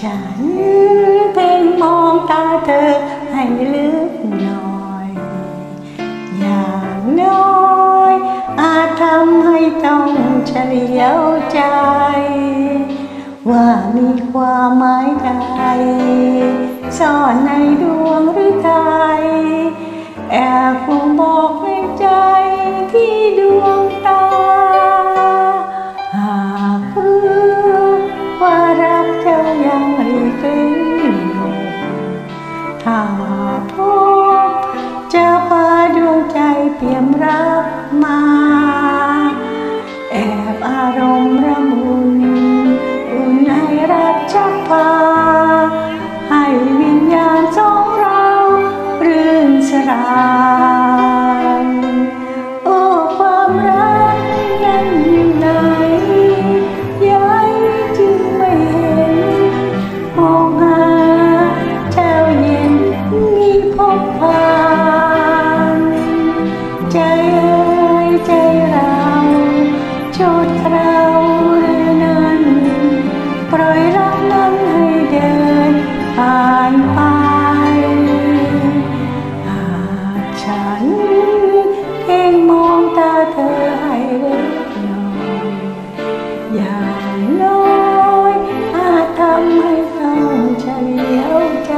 ฉันเพ่งมองตาเธอให้ลึกหน่อย อย่างน้อยอาจทำให้ต้องเฉลียวใจ ว่ามีความหมายใดซ่อนในดวงหรือไทยแอบมอง จะพาดวงใจเปี่ยมรักมา แอบอารมณ์ระมุนอุ่นให้รักชักพา ให้วิญญาณสองเรารื่นสราย ใจ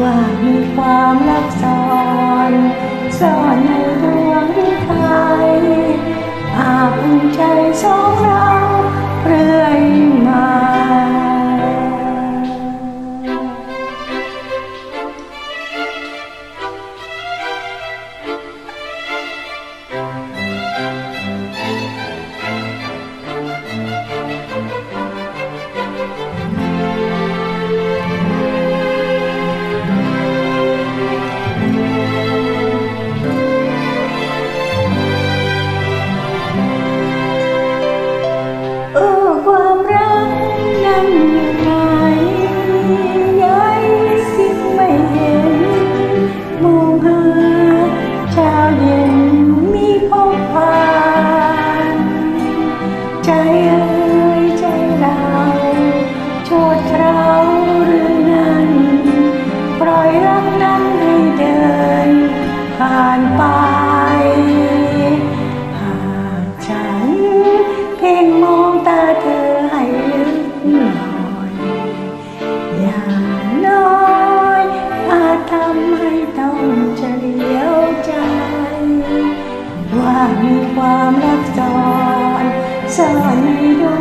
ว่ามีความลับซ่อนซ่อนในดวงฤทัยอาจภูมิใจซ้อน ช้าเย็นมีพบผ่านใจเอ่ยใจเราโชดเราหรือนั้นปล่อยรักนั้นให้เดินผ่านไปหากฉันเพ่งมองตาเธอให้ลึกหน่อยอย่างน้อยอาจทำให้ต้องเฉลียว ว่ามีความรักซ้อนอนในดว